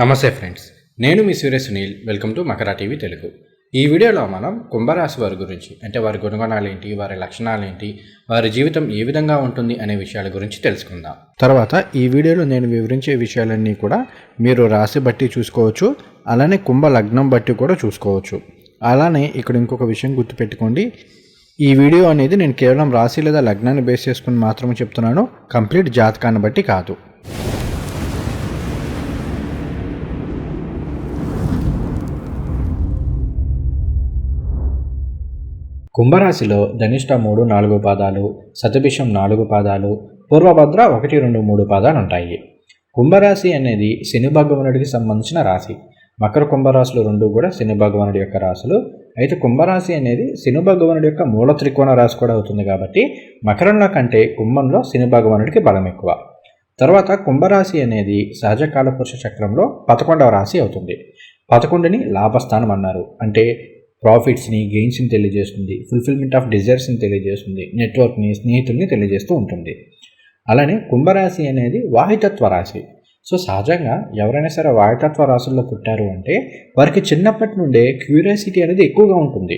నమస్తే ఫ్రెండ్స్ నేను మీ Surya Sunil welcome to Makara TV Telugu. ఈ వీడియోలో మనం కుంభరాశి వారి గురించి అంటే వారి గుణగణాలు ఏంటి వారి లక్షణాలు ఏంటి వారి జీవితం ఏ విధంగా ఉంటుంది అనే విషయాల గురించి తెలుసుకుందాం. తర్వాత ఈ వీడియోలో నేను వివరించే విషయాలన్నీ కూడా మీరు రాశి బట్టి చూసుకోవచ్చు అలానే కుంభ లగ్నం బట్టి కూడా చూసుకోవచ్చు. అలానే ఇక్కడ ఇంకొక విషయం గుర్తుపెట్టుకోండి ఈ వీడియో అనేది నేను కేవలం రాశి లేదా లగ్నాన్ని బేస్ చేసుకుని మాత్రమే చెప్తున్నాను కంప్లీట్ జాతకాన్ని బట్టి కాదు. కుంభరాశిలో ధనిష్ట మూడు నాలుగు పాదాలు శతభిషం నాలుగు పాదాలు పూర్వభద్ర ఒకటి రెండు మూడు పాదాలు ఉంటాయి. కుంభరాశి అనేది శని భగవానుడికి సంబంధించిన రాశి. మకర కుంభరాశులు రెండు కూడా శని భగవానుడి యొక్క రాశులు. అయితే కుంభరాశి అనేది శని భగవానుడి యొక్క మూల త్రికోణ రాశి కూడా అవుతుంది కాబట్టి మకరంలో కంటే కుంభంలో శని భగవానుడికి బలం ఎక్కువ. తర్వాత కుంభరాశి అనేది సహజ కాలపురుష చక్రంలో పదకొండవ రాశి అవుతుంది. పదకొండుని లాభస్థానం అన్నారు. అంటే ప్రాఫిట్స్ని గెయిన్స్ని తెలియజేస్తుంది ఫుల్ఫిల్మెంట్ ఆఫ్ డిజైర్స్ని తెలియజేస్తుంది నెట్వర్క్ని స్నేహితుల్ని తెలియజేస్తూ ఉంటుంది. అలానే కుంభరాశి అనేది వాహితత్వ రాశి. సో సహజంగా ఎవరైనా సరే వాయుతత్వ రాశుల్లో పుట్టారు అంటే వారికి చిన్నప్పటి నుండే క్యూరియాసిటీ అనేది ఎక్కువగా ఉంటుంది.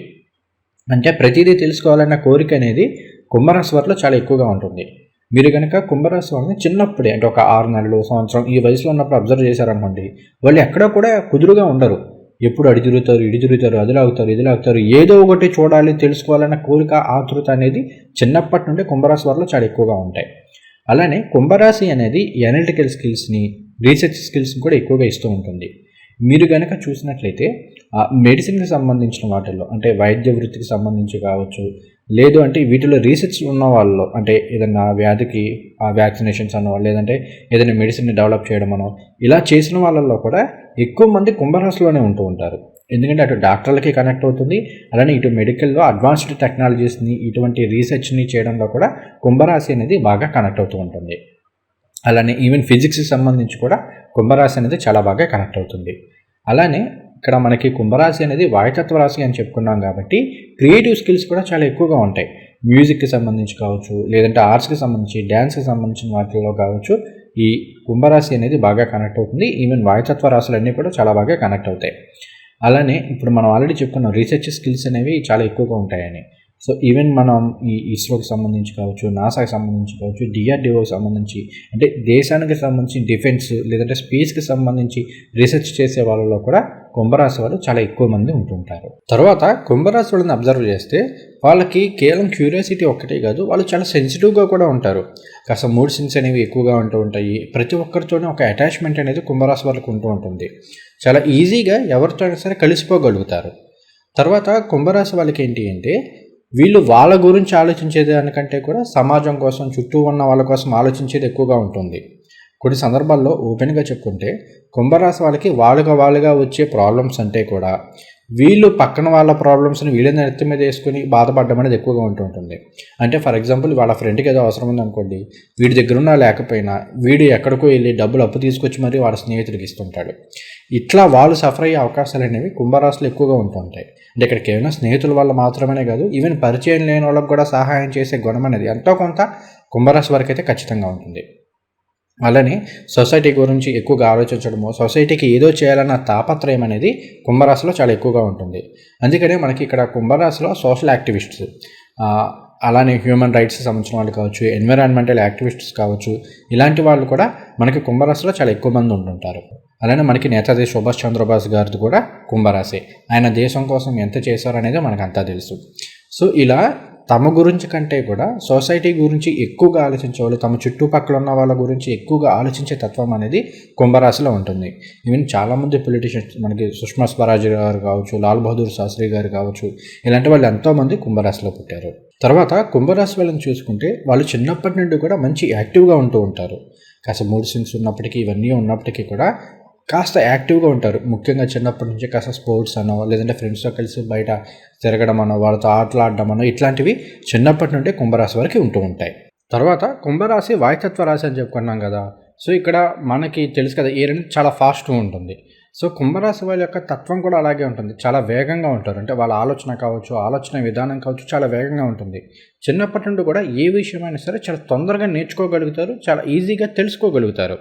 అంటే ప్రతిదీ తెలుసుకోవాలన్న కోరిక అనేది కుంభరాశి వారిలో చాలా ఎక్కువగా ఉంటుంది. మీరు కనుక కుంభరాశి వాళ్ళని చిన్నప్పుడే అంటే ఒక ఆరు నెలలు సంవత్సరం ఈ వయసులో ఉన్నప్పుడు అబ్జర్వ్ చేశారనుకోండి వాళ్ళు ఎక్కడ కూడా కుదురుగా ఉండరు. ఎప్పుడు అడి తిరుగుతారు ఇడి తిరుగుతారు అది లాగుతారు ఇది లాగుతారు ఏదో ఒకటి చూడాలి తెలుసుకోవాలన్న కోరిక ఆతృత అనేది చిన్నప్పటి నుండి కుంభరాశి వారిలో చాలా ఎక్కువగా ఉంటాయి. అలానే కుంభరాశి అనేది ఎనలిటికల్ స్కిల్స్ని రీసెర్చ్ స్కిల్స్ని కూడా ఎక్కువగా ఇస్తూ ఉంటుంది. మీరు కనుక చూసినట్లయితే మెడిసిన్కి సంబంధించిన వాటిల్లో అంటే వైద్య వృత్తికి సంబంధించి కావచ్చు లేదు అంటే వీటిలో రీసెర్చ్ ఉన్న వాళ్ళలో అంటే ఏదన్నా వ్యాధికి ఆ వ్యాక్సినేషన్స్ అనో లేదంటే ఏదైనా మెడిసిన్ని డెవలప్ చేయడం అనో ఇలా చేసిన వాళ్ళల్లో కూడా ఎక్కువ మంది కుంభరాశిలోనే ఉంటూ ఉంటారు. ఎందుకంటే అటు డాక్టర్లకి కనెక్ట్ అవుతుంది అలానే ఇటు మెడికల్లో అడ్వాన్స్డ్ టెక్నాలజీస్ని ఇటువంటి రీసెర్చ్ని చేయడంలో కూడా కుంభరాశి అనేది బాగా కనెక్ట్ అవుతూ ఉంటుంది. అలానే ఈవెన్ ఫిజిక్స్కి సంబంధించి కూడా కుంభరాశి అనేది చాలా బాగా కనెక్ట్ అవుతుంది. అలానే ఇక్కడ మనకి కుంభరాశి అనేది వాయుతత్వ రాశి అని చెప్పుకున్నాం కాబట్టి క్రియేటివ్ స్కిల్స్ కూడా చాలా ఎక్కువగా ఉంటాయి. మ్యూజిక్కి సంబంధించి కావచ్చు లేదంటే ఆర్ట్స్కి సంబంధించి డ్యాన్స్కి సంబంధించిన వాటిల్లో కావచ్చు. ఈ కుంభరాశి అనేది బాగా కనెక్ట్ అవుతుంది. ఈవెన్ వాయుతత్వ రాశులన్నీ కూడా చాలా బాగా కనెక్ట్ అవుతాయి. అలానే ఇప్పుడు మనం ఆల్రెడీ చెప్పుకున్నాం రీసెర్చ్ స్కిల్స్ అనేవి చాలా ఎక్కువగా ఉంటాయని. సో ఈవెన్ మనం ఈ ఇస్రోకి సంబంధించి కావచ్చు నాసాకి సంబంధించి కావచ్చు డిఆర్డిఓకి సంబంధించి అంటే దేశానికి సంబంధించి డిఫెన్స్ లేదంటే స్పేస్కి సంబంధించి రీసెర్చ్ చేసే వాళ్ళలో కూడా కుంభరాశి వాళ్ళు చాలా ఎక్కువ మంది ఉంటుంటారు. తర్వాత కుంభరాశి వాళ్ళని అబ్జర్వ్ చేస్తే వాళ్ళకి కేవలం క్యూరియాసిటీ ఒక్కటే కాదు వాళ్ళు చాలా సెన్సిటివ్గా కూడా ఉంటారు. కాస్త మూడ్ సిన్స్ అనేవి ఎక్కువగా ఉంటూ ఉంటాయి. ప్రతి ఒక్కరితోనే ఒక అటాచ్మెంట్ అనేది కుంభరాశి వాళ్ళకు ఉంటూ ఉంటుంది. చాలా ఈజీగా ఎవరితో అయినా సరే కలిసిపోగలుగుతారు. తర్వాత కుంభరాశి వాళ్ళకి ఏంటి అంటే వీళ్ళు వాళ్ళ గురించి ఆలోచించేదానికంటే కూడా సమాజం కోసం చుట్టూ ఉన్న వాళ్ళ కోసం ఆలోచించేది ఎక్కువగా ఉంటుంది. కొన్ని సందర్భాల్లో ఓపెన్గా చెప్పుకుంటే కుంభరాశి వాళ్ళకి వాళ్ళుగా వాళ్ళుగా వచ్చే ప్రాబ్లమ్స్ అంటే కూడా వీళ్ళు పక్కన వాళ్ళ ప్రాబ్లమ్స్ని వీళ్ళ నెత్తి మీద వేసుకుని బాధపడడం అనేది ఎక్కువగా ఉంటూ ఉంటుంది. అంటే ఫర్ ఎగ్జాంపుల్ వాళ్ళ ఫ్రెండ్కి ఏదో అవసరం ఉందనుకోండి వీడి దగ్గర ఉన్నా లేకపోయినా వీడు ఎక్కడికో వెళ్ళి డబ్బులు అప్పు తీసుకొచ్చి మరీ వాళ్ళ స్నేహితుడికి ఇస్తుంటాడు. ఇట్లా వాళ్ళు సఫర్ అయ్యే అవకాశాలు అనేవి కుంభరాశులు ఎక్కువగా ఉంటుంటాయి అంటే ఇక్కడ కేవలం స్నేహితుల వల్ల మాత్రమే కాదు ఈవెన్ పరిచయం లేని వాళ్ళకి కూడా సహాయం చేసే గుణం అనేది ఎంతో కొంత కుంభరాశి వరకు అయితే ఖచ్చితంగా ఉంటుంది. అలానే సొసైటీ గురించి ఎక్కువగా ఆలోచించడము సొసైటీకి ఏదో చేయాలన్న తాపత్రయం అనేది కుంభరాశిలో చాలా ఎక్కువగా ఉంటుంది. అందుకనే మనకి ఇక్కడ కుంభరాశిలో సోషల్ యాక్టివిస్ట్స్ అలానే హ్యూమన్ రైట్స్కి సంబంధించిన వాళ్ళు కావచ్చు ఎన్విరాన్మెంటల్ యాక్టివిస్ట్స్ కావచ్చు ఇలాంటి వాళ్ళు కూడా మనకి కుంభరాశిలో చాలా ఎక్కువ మంది ఉంటుంటారు. అలానే మనకి నేతాజీ సుభాష్ చంద్రబోస్ గారిది కూడా కుంభరాశి. ఆయన దేశం కోసం ఎంత చేశారు అనేది మనకు అంతా తెలుసు. సో ఇలా తమ గురించి కంటే కూడా సొసైటీ గురించి ఎక్కువగా ఆలోచించే వాళ్ళు తమ చుట్టుపక్కల ఉన్న వాళ్ళ గురించి ఎక్కువగా ఆలోచించే తత్వం అనేది కుంభరాశిలో ఉంటుంది. ఈవెన్ చాలామంది పొలిటీషియన్స్ మనకి సుష్మా స్వరాజ్ గారు కావచ్చు లాల్ బహదూర్ శాస్త్రి గారు కావచ్చు ఇలాంటి వాళ్ళు ఎంతోమంది కుంభరాశిలో పుట్టారు. తర్వాత కుంభరాశి వాళ్ళని చూసుకుంటే వాళ్ళు చిన్నప్పటి నుండి కూడా మంచి యాక్టివ్గా ఉంటూ ఉంటారు. కాస్త మూడ్ స్వింగ్స్ ఉన్నప్పటికీ ఇవన్నీ ఉన్నప్పటికీ కూడా కాస్త యాక్టివ్గా ఉంటారు. ముఖ్యంగా చిన్నప్పటి నుంచి కాస్త స్పోర్ట్స్ అనో లేదంటే ఫ్రెండ్స్తో కలిసి బయట తిరగడం అనో వాళ్ళతో ఆటలు ఆడడం అనో ఇట్లాంటివి చిన్నప్పటి నుండి కుంభరాశి వరకు ఉంటూ ఉంటాయి. తర్వాత కుంభరాశి వాయుతత్వ రాశి అని చెప్పుకున్నాం కదా. సో ఇక్కడ మనకి తెలుసు కదా ఏ రెండు చాలా ఫాస్ట్గా ఉంటుంది. సో కుంభరాశి వాళ్ళ యొక్క తత్వం కూడా అలాగే ఉంటుంది. చాలా వేగంగా ఉంటారు. అంటే వాళ్ళ ఆలోచన కావచ్చు ఆలోచన విధానం కావచ్చు చాలా వేగంగా ఉంటుంది. చిన్నప్పటి నుండి కూడా ఏ విషయమైనా సరే చాలా తొందరగా నేర్చుకోగలుగుతారు చాలా ఈజీగా తెలుసుకోగలుగుతారు.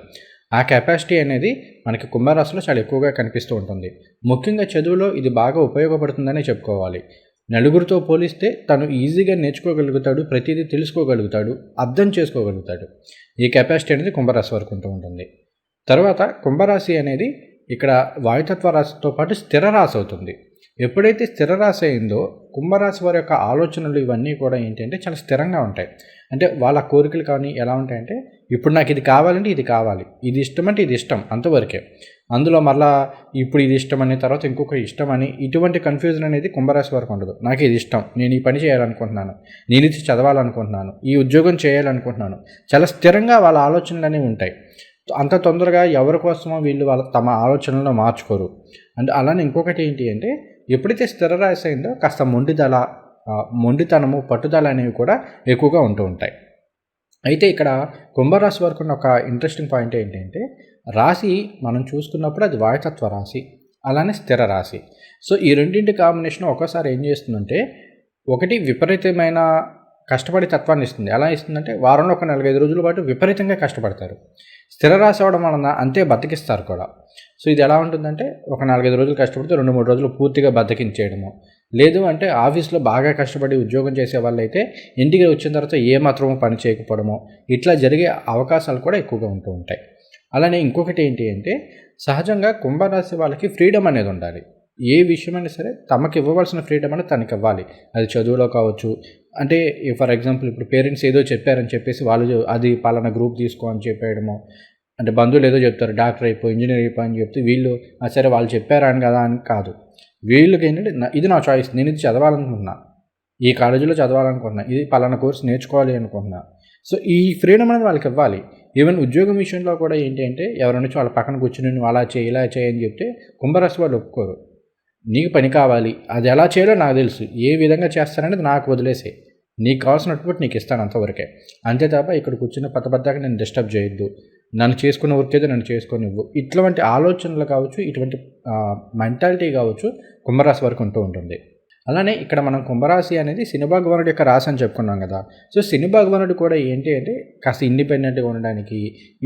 ఆ కెపాసిటీ అనేది మనకి కుంభరాశిలో చాలా ఎక్కువగా కనిపిస్తూ ఉంటుంది. ముఖ్యంగా చదువులో ఇది బాగా ఉపయోగపడుతుందనే చెప్పుకోవాలి. నలుగురితో పోలిస్తే తను ఈజీగా నేర్చుకోగలుగుతాడు ప్రతిదీ తెలుసుకోగలుగుతాడు అర్థం చేసుకోగలుగుతాడు. ఈ కెపాసిటీ అనేది కుంభరాశి వరకు ఉంటూ ఉంటుంది. తర్వాత కుంభరాశి అనేది ఇక్కడ వాయుతత్వ రాశితో పాటు స్థిర రాశి అవుతుంది. ఎప్పుడైతే స్థిర రాశి అయిందో కుంభరాశి వారి యొక్క ఆలోచనలు ఇవన్నీ కూడా ఏంటంటే చాలా స్థిరంగా ఉంటాయి. అంటే వాళ్ళ కోరికలు కానీ ఎలా ఉంటాయంటే ఇప్పుడు నాకు ఇది కావాలంటే ఇది కావాలి. ఇది ఇష్టం అంటే ఇది ఇష్టం అంతవరకే. అందులో మళ్ళా ఇప్పుడు ఇది ఇష్టం అనే తర్వాత ఇంకొక ఇష్టం అని ఇటువంటి కన్ఫ్యూజన్ అనేది కుంభరాశి వరకు ఉండదు. నాకు ఇది ఇష్టం. నేను ఈ పని చేయాలనుకుంటున్నాను. నేను ఇది చదవాలనుకుంటున్నాను. ఈ ఉద్యోగం చేయాలనుకుంటున్నాను. చాలా స్థిరంగా వాళ్ళ ఆలోచనలు అనేవి ఉంటాయి. అంత తొందరగా ఎవరి కోసమో వీళ్ళు వాళ్ళ తమ ఆలోచనలను మార్చుకోరు. అండ్ అలానే ఇంకొకటి ఏంటి అంటే ఎప్పుడైతే స్థిర రాశి అయిందో కాస్త మొండిదల మొండితనము పట్టుదల అనేవి కూడా ఎక్కువగా ఉంటూ ఉంటాయి. అయితే ఇక్కడ కుంభరాశి వరకు ఉన్న ఒక ఇంట్రెస్టింగ్ పాయింట్ ఏంటంటే రాశి మనం చూసుకున్నప్పుడు అది వాయుతత్వ రాశి అలానే స్థిర రాశి. సో ఈ రెండింటి కాంబినేషన్ ఒక్కోసారి ఏం చేస్తుందంటే ఒకటి విపరీతమైన కష్టపడి తత్వాన్ని ఇస్తుంది. ఎలా ఇస్తుందంటే వారంలో ఒక నలభై రోజుల పాటు విపరీతంగా కష్టపడతారు. స్థిర రాశి అవడం వలన అంతే బతికిస్తారు కూడా. సో ఇది ఎలా ఉంటుందంటే ఒక నాలుగైదు రోజులు కష్టపడితే రెండు మూడు రోజులు పూర్తిగా బతికించేయడము. లేదు అంటే ఆఫీస్లో బాగా కష్టపడి ఉద్యోగం చేసే వాళ్ళైతే ఇంటికి వచ్చిన తర్వాత ఏ పని చేయకపోవడము ఇట్లా జరిగే అవకాశాలు కూడా ఎక్కువగా ఉంటూ ఉంటాయి. అలానే ఇంకొకటి ఏంటి అంటే సహజంగా కుంభరాశి వాళ్ళకి ఫ్రీడమ్ అనేది ఉండాలి. ఏ విషయమైనా సరే తమకు ఇవ్వవలసిన ఫ్రీడమ్ అనేది తనకి ఇవ్వాలి. అది చదువులో కావచ్చు అంటే ఫర్ ఎగ్జాంపుల్ ఇప్పుడు పేరెంట్స్ ఏదో చెప్పారని చెప్పేసి వాళ్ళు అది పలానా గ్రూప్ తీసుకో అని చెప్పేయడము అంటే బంధువులు ఏదో చెప్తారు డాక్టర్ అయిపో ఇంజనీర్ అయిపో అని చెప్తే వీళ్ళు సరే వాళ్ళు చెప్పారా అని కదా అని కాదు. వీళ్ళకి ఏంటంటే ఇది నా చాయిస్ నేను ఇది చదవాలనుకుంటున్నా. ఈ కాలేజీలో చదవాలనుకుంటున్నా. ఇది పలానా కోర్స్ నేర్చుకోవాలి అనుకుంటున్నా. సో ఈ ఫ్రీడమ్ అనేది వాళ్ళకి ఇవ్వాలి. ఈవెన్ ఉద్యోగం విషయంలో కూడా ఏంటి అంటే ఎవరైనా వాళ్ళ పక్కన కూర్చుని నువ్వు అలా చేయి ఇలా చేయని చెప్తే కుంభరాశి వాళ్ళు ఒప్పుకోరు. నీకు పని కావాలి. అది ఎలా చేయాలో నాకు తెలుసు. ఏ విధంగా చేస్తాననేది నాకు వదిలేసే. నీకు కావాల్సినటువంటి నీకు ఇస్తాను అంతవరకే. అంతే తప్ప ఇక్కడ కూర్చున్న పత్త నేను డిస్టర్బ్ చేయొద్దు. నన్ను చేసుకున్న వర్క్ అయితే నన్ను చేసుకొనివ్వు ఇటువంటి ఆలోచనలు కావచ్చు ఇటువంటి మెంటాలిటీ కావచ్చు కుంభరాశి వరకు ఉంటూ ఉంటుంది. అలానే ఇక్కడ మనం కుంభరాశి అనేది శని భగవానుడు యొక్క రాశి అని చెప్పుకున్నాం కదా. సో శని భగవానుడు కూడా ఏంటి అంటే కాస్త ఇండిపెండెంట్గా ఉండడానికి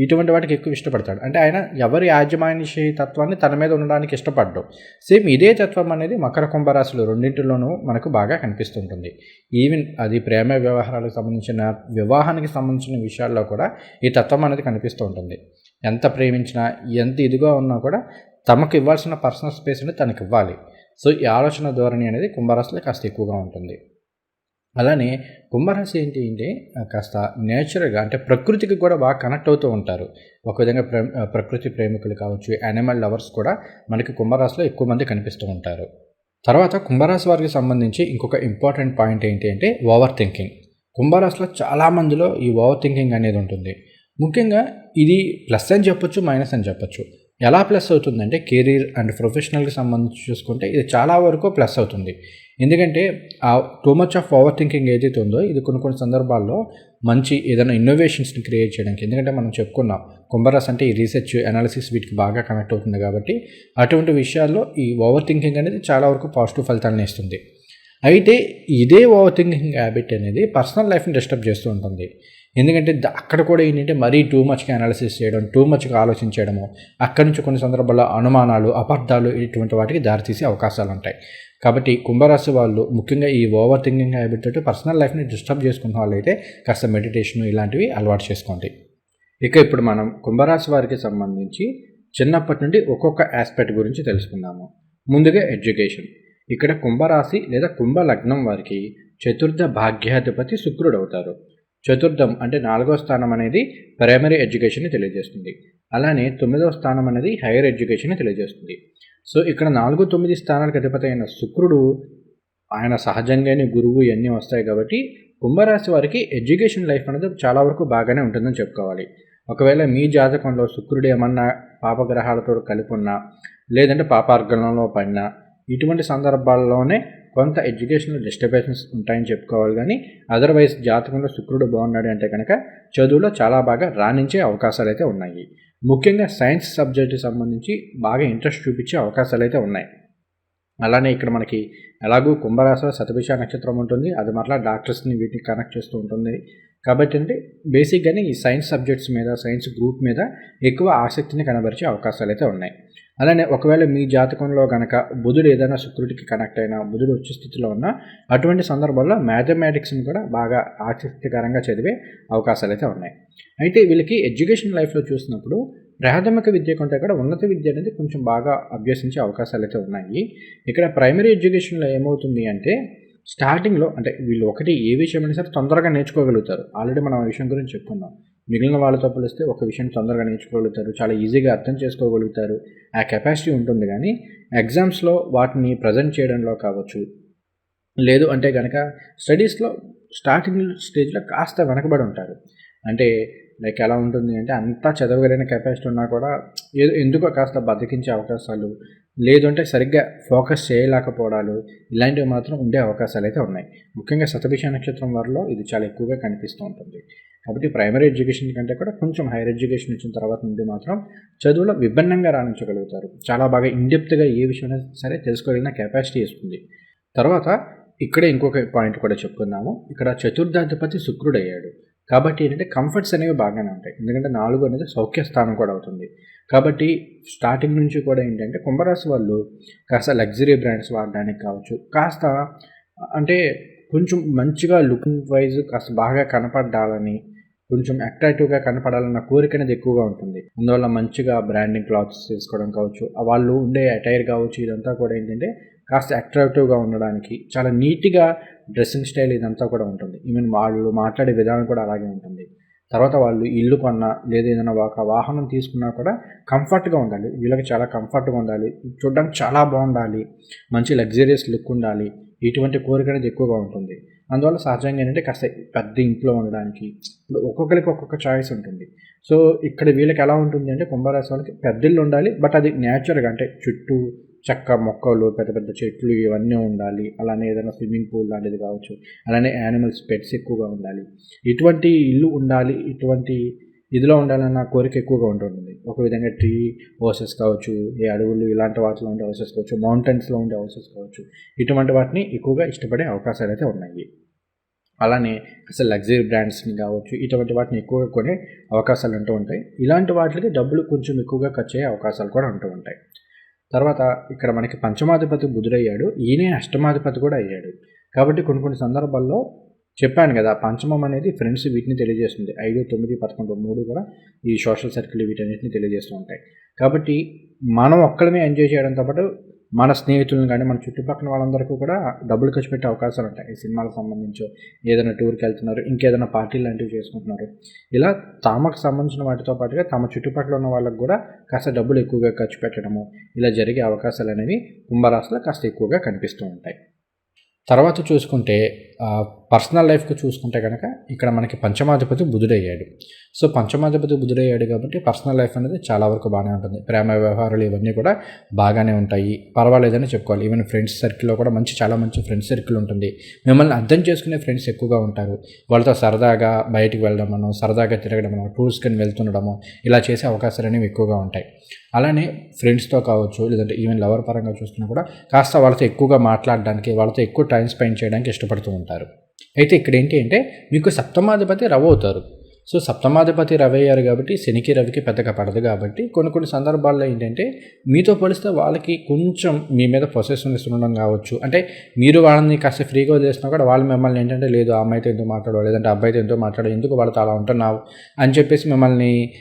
ఇటువంటి వాటికి ఎక్కువ ఇష్టపడతాడు. అంటే ఆయన ఎవరి యాజమాన్య తత్వాన్ని తన మీద ఉండడానికి ఇష్టపడ్డు. సేమ్ ఇదే తత్వం అనేది మకర కుంభరాశులు రెండింటిలోనూ మనకు బాగా కనిపిస్తుంటుంది. ఈవెన్ అది ప్రేమ వ్యవహారాలకు సంబంధించిన వివాహానికి సంబంధించిన విషయాల్లో కూడా ఈ తత్వం అనేది కనిపిస్తూ ఉంటుంది. ఎంత ప్రేమించినా ఎంత ఇదిగా ఉన్నా కూడా తమకు ఇవ్వాల్సిన పర్సనల్ స్పేస్ని తనకి ఇవ్వాలి సో ఈ ఆలోచన ధోరణి అనేది కుంభరాశిలో కాస్త ఎక్కువగా ఉంటుంది. అలానే కుంభరాశి ఏంటి అంటే కాస్త నేచురల్గా అంటే ప్రకృతికి కూడా బాగా కనెక్ట్ అవుతూ ఉంటారు. ఒక విధంగా ప్రే ప్రకృతి ప్రేమికులు కావచ్చు యానిమల్ లవర్స్ కూడా మనకి కుంభరాశిలో ఎక్కువ మంది కనిపిస్తూ ఉంటారు. తర్వాత కుంభరాశి వారికి సంబంధించి ఇంకొక ఇంపార్టెంట్ పాయింట్ ఏంటి అంటే ఓవర్ థింకింగ్ కుంభరాశిలో చాలామందిలో ఈ ఓవర్ థింకింగ్ అనేది ఉంటుంది. ముఖ్యంగా ఇది ప్లస్ అని చెప్పొచ్చు మైనస్ అని చెప్పొచ్చు. ఎలా ప్లస్ అవుతుందంటే కెరీర్ అండ్ ప్రొఫెషనల్కి సంబంధించి చూసుకుంటే ఇది చాలా వరకు ప్లస్ అవుతుంది. ఎందుకంటే ఆ too much of over thinking ఏదైతే ఉందో ఇది కొన్ని కొన్ని సందర్భాల్లో మంచి ఏదైనా ఇన్నోవేషన్స్ని క్రియేట్ చేయడానికి. ఎందుకంటే మనం చెప్పుకున్నాం కుంభరాస్ అంటే ఈ రీసెర్చ్ అనాలిసిస్ వీటికి బాగా కనెక్ట్ అవుతుంది కాబట్టి అటువంటి విషయాల్లో ఈ ఓవర్ థింకింగ్ అనేది చాలా వరకు పాజిటివ్ ఫలితాలను ఇస్తుంది. అయితే ఇదే ఓవర్ థింకింగ్ హ్యాబిట్ అనేది పర్సనల్ లైఫ్ని డిస్టర్బ్ చేస్తూ ఉంటుంది. ఎందుకంటే అక్కడ కూడా ఏంటంటే మరీ టూ మచ్గా అనాలిసిస్ చేయడం టూ మచ్గా ఆలోచించడము అక్కడి నుంచి కొన్ని సందర్భాల్లో అనుమానాలు అబద్ధాలు ఇటువంటి వాటికి దారితీసే అవకాశాలు ఉంటాయి. కాబట్టి కుంభరాశి వాళ్ళు ముఖ్యంగా ఈ ఓవర్ థింకింగ్ హ్యాబిట్ తోటి పర్సనల్ లైఫ్ని డిస్టర్బ్ చేసుకున్న వాళ్ళు అయితే కాస్త మెడిటేషన్ ఇలాంటివి అలవాటు చేసుకోండి. ఇక ఇప్పుడు మనం కుంభరాశి వారికి సంబంధించి చిన్నప్పటి నుండి ఒక్కొక్క ఆస్పెక్ట్ గురించి తెలుసుకుందాము. ముందుగా ఎడ్యుకేషన్ ఇక్కడ కుంభరాశి లేదా కుంభ లగ్నం వారికి చతుర్థ భాగ్యాధిపతి శుక్రుడు అవుతారు. చతుర్థం అంటే నాలుగో స్థానం అనేది ప్రైమరీ ఎడ్యుకేషన్ని తెలియజేస్తుంది. అలానే తొమ్మిదవ స్థానం అనేది హైయర్ ఎడ్యుకేషన్ తెలియజేస్తుంది. సో ఇక్కడ నాలుగు తొమ్మిది స్థానాలకు అధిపతి అయిన శుక్రుడు ఆయన సహజంగానే గురువు ఇవన్నీ వస్తాయి కాబట్టి కుంభరాశి వారికి ఎడ్యుకేషన్ లైఫ్ అనేది చాలా వరకు బాగానే ఉంటుందని చెప్పుకోవాలి. ఒకవేళ మీ జాతకంలో శుక్రుడు ఏమన్నా పాపగ్రహాలతో కలిపి ఉన్నా లేదంటే పాపార్గంలో పడినా ఇటువంటి సందర్భాల్లోనే కొంత ఎడ్యుకేషనల్ డిస్టర్బెన్సెస్ ఉంటాయని చెప్పుకోవాలి కానీ అదర్వైజ్ జాతకంలో శుక్రుడు బాగున్నాడు అంటే కనుక చదువులో చాలా బాగా రాణించే అవకాశాలు అయితే ఉన్నాయి. ముఖ్యంగా సైన్స్ సబ్జెక్టుకి సంబంధించి బాగా ఇంట్రెస్ట్ చూపించే అవకాశాలు అయితే ఉన్నాయి. అలానే ఇక్కడ మనకి ఎలాగూ కుంభరాశిలో సతభిష నక్షత్రం ఉంటుంది. అది మరలా డాక్టర్స్ని వీటిని కనెక్ట్ చేస్తూ ఉంటుంది. కాబట్టి అంటే బేసిక్గానే ఈ సైన్స్ సబ్జెక్ట్స్ మీద సైన్స్ గ్రూప్ మీద ఎక్కువ ఆసక్తిని కనబరిచే అవకాశాలు అయితే ఉన్నాయి. అలానే ఒకవేళ మీ జాతకంలో కనుక బుధుడు ఏదైనా శుక్రుడికి కనెక్ట్ అయినా బుధుడు వచ్చే స్థితిలో ఉన్న అటువంటి సందర్భాల్లో మ్యాథమెటిక్స్ని కూడా బాగా ఆసక్తికరంగా చదివే అవకాశాలు అయితే ఉన్నాయి. అయితే వీళ్ళకి ఎడ్యుకేషన్ లైఫ్లో చూసినప్పుడు ప్రాథమిక విద్య కంటే కూడా ఉన్నత విద్య అనేది కొంచెం బాగా అభ్యసించే అవకాశాలు అయితే ఉన్నాయి. ఇక్కడ ప్రైమరీ ఎడ్యుకేషన్లో ఏమవుతుంది అంటే స్టార్టింగ్లో అంటే వీళ్ళు ఒకటి ఏ విషయం అయినా సరే తొందరగా నేర్చుకోగలుగుతారు. ఆల్రెడీ మనం ఆ విషయం గురించి చెప్పుకున్నాం. మిగిలిన వాళ్ళతో పోలిస్తే ఒక విషయం తొందరగా నేర్చుకోగలుగుతారు చాలా ఈజీగా అర్థం చేసుకోగలుగుతారు. ఆ కెపాసిటీ ఉంటుంది కానీ ఎగ్జామ్స్లో వాటిని ప్రజెంట్ చేయడంలో కావచ్చు. లేదు అంటే కనుక స్టడీస్లో స్టార్టింగ్ స్టేజ్లో కాస్త వెనకబడి ఉంటారు. అంటే లైక్ ఎలా ఉంటుంది అంటే అంతా చదవగలిగిన కెపాసిటీ ఉన్నా కూడా ఏదో ఎందుకో కాస్త బతికించే అవకాశాలు లేదు అంటే సరిగ్గా ఫోకస్ చేయలేకపోవడాలు ఇలాంటివి మాత్రం ఉండే అవకాశాలు అయితే ఉన్నాయి. ముఖ్యంగా శతభిష నక్షత్రం వారిలో ఇది చాలా ఎక్కువగా కనిపిస్తూ ఉంటుంది. కాబట్టి ప్రైమరీ ఎడ్యుకేషన్ కంటే కూడా కొంచెం హైయర్ ఎడ్యుకేషన్ వచ్చిన తర్వాత నుండి మాత్రం చదువులో విభిన్నంగా రాణించగలుగుతారు. చాలా బాగా ఇండెప్త్గా ఏ విషయమైనా సరే తెలుసుకోగలిగిన కెపాసిటీ ఇస్తుంది తర్వాత ఇక్కడే ఇంకొక పాయింట్ కూడా చెప్పుకుందాము. ఇక్కడ చతుర్థాధిపతి శుక్రుడు అయ్యాడు. కాబట్టి ఏంటంటే కంఫర్ట్స్ అనేవి బాగానే ఉంటాయి. ఎందుకంటే నాలుగు అనేది సౌఖ్య స్థానం కూడా అవుతుంది. కాబట్టి స్టార్టింగ్ నుంచి కూడా ఏంటంటే కుంభరాశి వాళ్ళు కాస్త లగ్జరీ బ్రాండ్స్ వాడడానికి కావచ్చు. కాస్త అంటే కొంచెం మంచిగా లుకింగ్ వైజ్ కాస్త బాగా కనపడాలని కొంచెం అట్రాక్టివ్గా కనపడాలన్న కోరిక అనేది ఎక్కువగా ఉంటుంది. అందువల్ల మంచిగా బ్రాండింగ్ క్లాత్స్ తీసుకోవడం కావచ్చు వాళ్ళు ఉండే అటైర్ కావచ్చు ఇదంతా కూడా ఏంటంటే కాస్త అట్రాక్టివ్గా ఉండడానికి చాలా నీట్గా డ్రెస్సింగ్ స్టైల్ ఇదంతా కూడా ఉంటుంది. ఈవెన్ వాళ్ళు మాట్లాడే విధానం కూడా అలాగే ఉంటుంది. తర్వాత వాళ్ళు ఇల్లు కొన్నా లేదా ఏదైనా ఒక వాహనం తీసుకున్నా కూడా కంఫర్ట్గా ఉండాలి. వీళ్ళకి చాలా కంఫర్ట్గా ఉండాలి. చూడడానికి చాలా బాగుండాలి. మంచి లగ్జరియస్ లుక్ ఉండాలి. ఇటువంటి కోరిక అనేది ఎక్కువగా ఉంటుంది. అందువల్ల సహజంగా ఏంటంటే కాస్త పెద్ద ఇంట్లో ఉండడానికి ఇప్పుడు ఒక్కొక్కరికి ఒక్కొక్క చాయిస్ ఉంటుంది. సో ఇక్కడ వీళ్ళకి ఎలా ఉంటుంది అంటే కుంభరాశి వాళ్ళకి పెద్ద ఇల్లు ఉండాలి బట్ అది న్యాచురల్గా అంటే చుట్టూ చెక్క మొక్కలు పెద్ద పెద్ద చెట్లు ఇవన్నీ ఉండాలి. అలానే ఏదైనా స్విమ్మింగ్ పూల్ లాంటిది కావచ్చు అలానే యానిమల్స్ పెట్స్ ఎక్కువగా ఉండాలి. ఇటువంటి ఇల్లు ఉండాలి ఇటువంటి ఇదిలో ఉండాలన్న కోరిక ఎక్కువగా ఉంటుంది. ఒక విధంగా ట్రీ హౌసెస్ కావచ్చు ఏ అడవులు ఇలాంటి వాటిలో ఉండే హౌసెస్ కావచ్చు మౌంటైన్స్లో ఉండే హౌసెస్ కావచ్చు ఇటువంటి వాటిని ఎక్కువగా ఇష్టపడే అవకాశాలు అయితే ఉన్నాయి. అలానే అసలు లగ్జరీ బ్రాండ్స్ని కావచ్చు ఇటువంటి వాటిని ఎక్కువగా కొనే అవకాశాలు ఉంటూ ఉంటాయి. ఇలాంటి వాటికి డబ్బులు కొంచెం ఎక్కువగా ఖర్చు అయ్యే అవకాశాలు కూడా ఉంటూ ఉంటాయి. తర్వాత ఇక్కడ మనకి పంచమాధిపతి బుధుడయ్యాడు. ఈయనే అష్టమాధిపతి కూడా అయ్యాడు. కాబట్టి కొన్ని కొన్ని సందర్భాల్లో చెప్పాను కదా పంచమం అనేది ఫ్రెండ్స్ వీటిని తెలియజేస్తుంది. ఐదు తొమ్మిది పదకొండు మూడు కూడా ఈ సోషల్ సర్కిల్ వీటన్నిటిని తెలియజేస్తూ ఉంటాయి. కాబట్టి మనం ఒక్కడమే ఎంజాయ్ చేయడంతో పాటు మన స్నేహితులను కానీ మన చుట్టుపక్కల వాళ్ళందరికీ కూడా డబ్బులు ఖర్చు పెట్టే అవకాశాలు ఉంటాయి. ఈ సినిమాలకు సంబంధించి ఏదైనా టూర్కి వెళ్తున్నారు ఇంకేదైనా పార్టీలు లాంటివి చేసుకుంటున్నారు. ఇలా తామకు సంబంధించిన వాటితో పాటుగా తమ చుట్టుపక్కల ఉన్న వాళ్ళకు కూడా కాస్త డబ్బులు ఎక్కువగా ఖర్చు పెట్టడము ఇలా జరిగే అవకాశాలు అనేవి కుంభరాశిలో కాస్త ఎక్కువగా కనిపిస్తూ ఉంటాయి. తర్వాత చూసుకుంటే పర్సనల్ లైఫ్కి చూసుకుంటే కనుక ఇక్కడ మనకి పంచమాధిపతి బుధుడయ్యాడు. సో పంచమాధిపతి బుధుడయ్యాడు కాబట్టి పర్సనల్ లైఫ్ అనేది చాలా వరకు బాగానే ఉంటుంది. ప్రేమ వ్యవహారాలు ఇవన్నీ కూడా బాగానే ఉంటాయి. పర్వాలేదని చెప్పుకోవాలి. ఈవెన్ ఫ్రెండ్స్ సర్కిల్లో కూడా మంచి చాలా మంచి ఫ్రెండ్స్ సర్కిల్ ఉంటుంది. మిమ్మల్ని అర్థం చేసుకునే ఫ్రెండ్స్ ఎక్కువగా ఉంటారు. వాళ్ళతో సరదాగా బయటికి వెళ్ళడమనో సరదాగా తిరగడమనో టూర్స్కి వెళ్తుండడము ఇలా చేసే అవకాశాలు అనేవి ఎక్కువగా ఉంటాయి. అలానే ఫ్రెండ్స్తో కావచ్చు లేదంటే ఈవెన్ లవర్ పరంగా చూస్తున్నా కూడా కాస్త వాళ్ళతో ఎక్కువగా మాట్లాడడానికి వాళ్ళతో ఎక్కువ టైం స్పెండ్ చేయడానికి ఇష్టపడుతూ ఉంటారు. అయితే ఇక్కడ ఏంటి అంటే మీకు సప్తమాధిపతి రవి అవుతారు. సో సప్తమాధిపతి రవి అయ్యారు కాబట్టి శనికి రవికి పెద్దగా పడదు కాబట్టి కొన్ని కొన్ని సందర్భాల్లో ఏంటంటే మీతో పోలిస్తే వాళ్ళకి కొంచెం మీ మీద పొసెసివ్నెస్ ఉండడం కావచ్చు. అంటే మీరు వాళ్ళని కాస్త ఫ్రీగా వదిలేసినా కూడా వాళ్ళు మిమ్మల్ని ఏంటంటే లేదు అమ్మాయితో ఎంతో మాట్లాడో లేదంటే అబ్బాయితో ఎంతో మాట్లాడు ఎందుకు వాళ్ళతో అలా ఉంటున్నావు? అని చెప్పేసి మిమ్మల్ని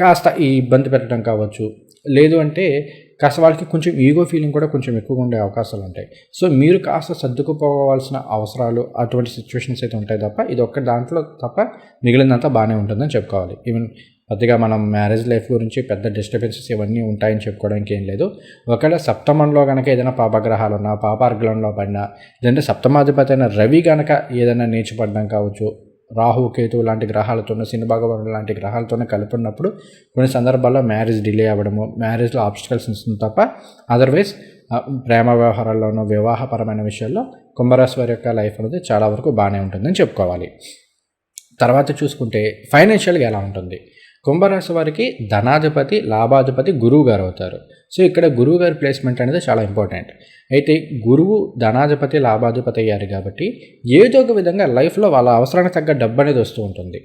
కాస్త ఈ ఇబ్బంది పెట్టడం కావచ్చు. లేదు అంటే కాస్త వాళ్ళకి కొంచెం ఈగో ఫీలింగ్ కూడా కొంచెం ఎక్కువగా ఉండే అవకాశాలు ఉంటాయి. సో మీరు కాస్త సర్దుకుపోవాల్సిన అవసరాలు అటువంటి సిచ్యువేషన్స్ అయితే ఉంటాయి తప్ప ఇది ఒక్క దాంట్లో తప్ప మిగిలినంతా బాగానే ఉంటుందని చెప్పుకోవాలి. ఈవెన్ పెద్దగా మనం మ్యారేజ్ లైఫ్ గురించి పెద్ద డిస్టర్బెన్సెస్ ఇవన్నీ ఉంటాయని చెప్పుకోవడానికి ఏం లేదు. ఒకవేళ సప్తమంలో కనుక ఏదైనా పాపగ్రహాలు ఉన్నా పాపార్గ్రహంలో పడినా లేదంటే సప్తమాధిపతి అయిన రవి కనుక ఏదైనా నేర్చుపడడం కావచ్చు రాహు కేతువు లాంటి గ్రహాలతోనూ శని భగవాను లాంటి గ్రహాలతోనే కలిపినప్పుడు కొన్ని సందర్భాల్లో మ్యారేజ్ డిలే అవ్వడము మ్యారేజ్లో ఆబ్స్టికల్స్ ఉంటుంది తప్ప అదర్వైజ్ ప్రేమ వ్యవహారాల్లోనూ వివాహపరమైన విషయాల్లో కుంభరాశి వారి యొక్క లైఫ్ అనేది చాలా వరకు బాగానే ఉంటుందని చెప్పుకోవాలి. తర్వాత చూసుకుంటే ఫైనాన్షియల్గా ఎలా ఉంటుంది? కుంభరాశి వారికి ధనాధిపతి లాభాధిపతి గురువు గారు అవుతారు. సో ఇక్కడ గురువు గారి ప్లేస్మెంట్ అనేది చాలా ఇంపార్టెంట్ అయితే గురువు ధనాధిపతి లాభాధిపతి అయ్యారు కాబట్టి ఏదో ఒక విధంగా లైఫ్లో వాళ్ళ అవసరానికి తగ్గ డబ్బు అనేది వస్తూ ఉంటుంది.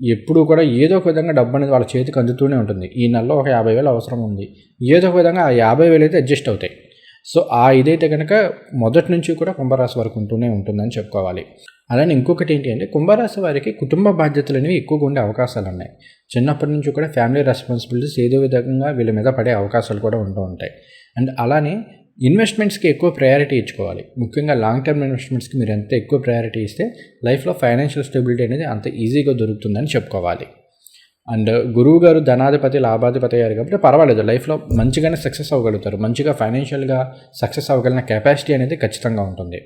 ఎప్పుడు కూడా ఏదో ఒక విధంగా డబ్బు అనేది వాళ్ళ చేతికి అందుతూనే ఉంటుంది. ఈ నెలలో ఒక యాభై వేలు అవసరం ఉంది. ఏదో ఒక విధంగా ఆ యాభై వేలు అయితే అడ్జస్ట్ అవుతాయి. సో ఆ ఇదైతే కనుక మొదటి నుంచి కూడా కుంభరాశి వరకు ఉంటూనే ఉంటుందని చెప్పుకోవాలి. అలానే ఇంకొకటి ఏంటి అంటే కుంభరాశి వారికి కుటుంబ బాధ్యతలు అనేవి ఎక్కువగా ఉండే అవకాశాలు ఉన్నాయి. చిన్నప్పటి నుంచి కూడా ఫ్యామిలీ రెస్పాన్సిబిలిటీస్ ఏదో విధంగా వీళ్ళ మీద పడే అవకాశాలు కూడా ఉంటూ ఉంటాయి. అండ్ అలానే ఇన్వెస్ట్మెంట్స్కి ఎక్కువ ప్రయారిటీ ఇచ్చుకోవాలి. ముఖ్యంగా లాంగ్ టర్మ్ ఇన్వెస్ట్మెంట్స్కి మీరు ఎంత ఎక్కువ ప్రయారిటీ ఇస్తే లైఫ్లో ఫైనాన్షియల్ స్టెబిలిటీ అనేది అంత ఈజీగా దొరుకుతుందని చెప్పుకోవాలి. అండ్ గురువు గారు ధనాధిపతి లాభాధిపతి అయ్యారు కాబట్టి పర్వాలేదు. లైఫ్లో మంచిగానే సక్సెస్ అవ్వగలుగుతారు. మంచిగా ఫైనాన్షియల్గా సక్సెస్ అవ్వగలిగిన కెపాసిటీ అనేది ఖచ్చితంగా ఉంటుంది.